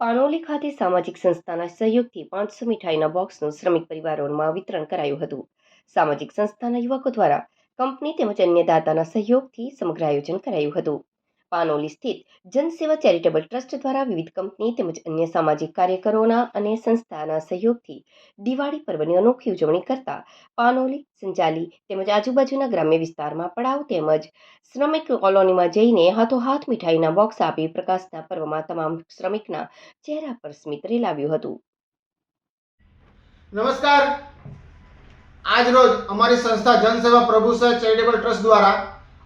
પાણોલી ખાતે સામાજિક સંસ્થાના સહયોગથી પાંચસો મીઠાઈના બોક્સનું શ્રમિક પરિવારોમાં વિતરણ કરાયું હતું. સામાજિક સંસ્થાના યુવકો દ્વારા કંપની તેમજ અન્ય દાતાના સહયોગથી સમગ્ર આયોજન કરાયું હતું. પાનોલી સ્થિત જનસેવા ચેરિટેબલ ટ્રસ્ટ દ્વારા વિવિધ કંપની તેમજ અન્ય સામાજિક કાર્યકરોના અને સંસ્થાના સહયોગથી દિવાળી પર્વની અનોખી ઉજવણી કરતા પાનોલી સંચાલી તેમજ આજુબાજુના ગ્રામ્ય વિસ્તારમાં પડાવ તેમજ શ્રમિક કોલોનીમાં જઈને હાથોહાથ મીઠાઈના બોક્સ આપી પ્રકાશના પર્વમાં તમામ શ્રમિકના ચહેરા પર સ્મિત રેલાવ્યું હતું. નમસ્કાર. આજ રોજ અમારી સંસ્થા જનસેવા પ્રભુ સહ ચેરિટેબલ ટ્રસ્ટ દ્વારા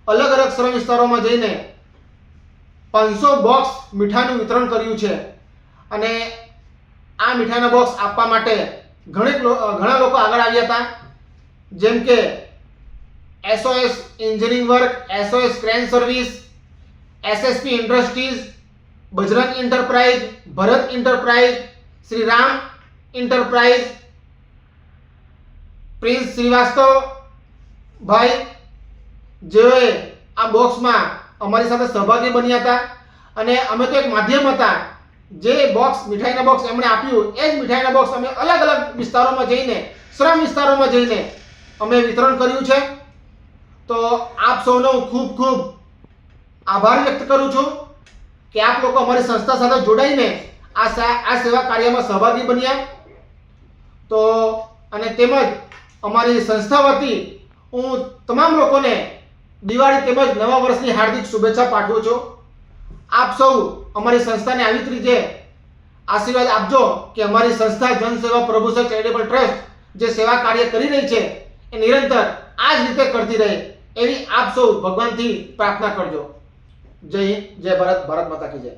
અલગ અલગ શ્રમ વિસ્તારોમાં જઈને પાંચસો બોક્સ મીઠાઈનું વિતરણ કર્યું છે. અને આ મીઠાઈના બોક્સ આપવા માટે ઘણી ઘણા લોકો આગળ આવ્યા હતા. જેમ કે SOS engineering work SOS crane service SSP industries Bajrang enterprise Bharat enterprise Shriram enterprise Prince Srivastava ભાઈ જેઓએ આ બોક્સમાં અમારી સાથે સહભાગી બન્યા હતા અને અમે તો એક માધ્યમ હતા. જે બોક્સ મીઠાઈના બોક્સ એમણે આપ્યું, એ જ મીઠાઈના બોક્સ અમે અલગ અલગ વિસ્તારોમાં જઈને, શ્રમ વિસ્તારોમાં જઈને અમે વિતરણ કર્યું છે. તો આપ સૌનો હું ખૂબ ખૂબ આભાર વ્યક્ત કરું છું કે આપ લોકો અમારી સંસ્થા સાથે જોડાઈને આ આ સેવા કાર્યમાં સહભાગી બન્યા. તો, અને તેમજ અમારી સંસ્થા વતી હું તમામ લોકોને દિવાળી તેમજ નવા વર્ષની હાર્દિક શુભેચ્છા પાઠવું છું. આપ સૌ અમારી સંસ્થાને આવી જ રીતે આશીર્વાદ આપજો કે અમારી સંસ્થા જનસેવા પ્રભુસર ચેરિટેબલ ટ્રસ્ટ જે સેવા કાર્ય કરી રહી છે, એ નિરંતર આ જ રીતે કરતી રહે એવી આપ સૌ ભગવાનથી પ્રાર્થના કરજો. જય જય ભારત ભારત માતા કી જય.